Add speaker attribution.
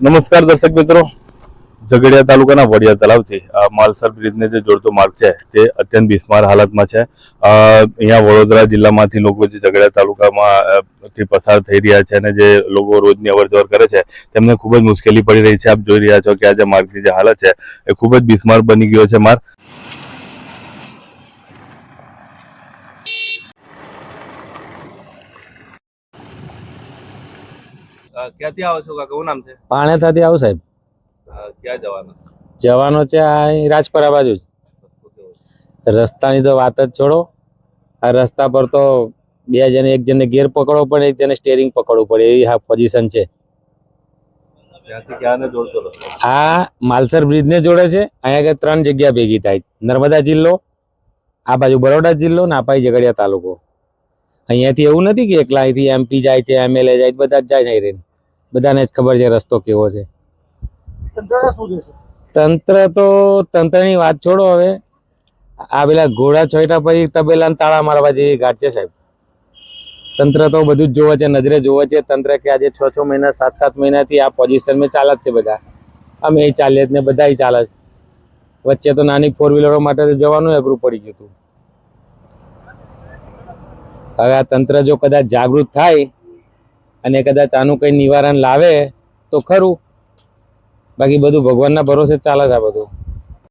Speaker 1: નમસ્કાર દર્શક મિત્રો. ઝઘડિયા તાલુકાના વડિયા તળાવથી માલસર બ્રિજને જે જોડતો માર્ગ છે, તે અત્યંત બિસ્માર હાલતમાં છે. અહીંયા વડોદરા જિલ્લામાંથી લોકો જે ઝઘડિયા તાલુકામાં પસાર થઈ રહ્યા છે અને જે લોકો રોજની અવર જવર કરે છે, તેમને ખૂબ જ મુશ્કેલી પડી રહી છે. આપ જોઈ રહ્યા છો કે આ જે માર્ગની જે હાલત છે, એ ખૂબ જ બિસ્માર બની ગયો છે માર્ગ. ક્યાંથી આવો છો કાકા? નામ છે?
Speaker 2: પાણેસાથી આવું સાહેબ.
Speaker 1: ક્યાં જવાના?
Speaker 2: જવાનો છે આ અહીં રાજપરા બાજુ જ. રસ્તાની તો વાત જ છોડો. આ રસ્તા પર તો બે જણે એક જણને ગેર પકડવો પડે એક જણને સ્ટેરિંગ પકડવું પડે એવી હા પોઝિશન છે. આ માલસર બ્રિજને જોડે છે. અહીંયા આગળ ત્રણ જગ્યા ભેગી થાય. નર્મદા જિલ્લો આ બાજુ બરોડા જિલ્લો ને આ ઝઘડિયા તાલુકો. અહીંયાથી એવું નથી કે એકલા અહીંથી એમપી જાય છે એમએલએ જાય બધા જ જાય નહીં રહીને. બધાને જ ખબર છે રસ્તો કેવો છે. તંત્ર તો તંત્રની વાત છોડો હવે. આ પેલા ઘોડા છોટા પછી તબેલા તાળા મારવા જેવી ઘાટ છે સાહેબ. તંત્ર તો બધું જ જોવે છે નજરે જોવે છે. તંત્ર કે આજે છ છ મહિના સાત સાત મહિનાથી આ પોઝિશન મેં ચાલે જ છે બધા. અમે એ ચાલે જ ને બધા ચાલે છે વચ્ચે તો નાની ફોર વ્હીલરો માટે તો જવાનું અઘરું પડી ગયું હતું. હવે આ તંત્ર જો કદાચ જાગૃત થાય અને કદાચ આનું કઈ નિવારણ લાવે તો ખરું. બાકી બધું ભગવાનના ભરોસે ચાલે છે આ બધું.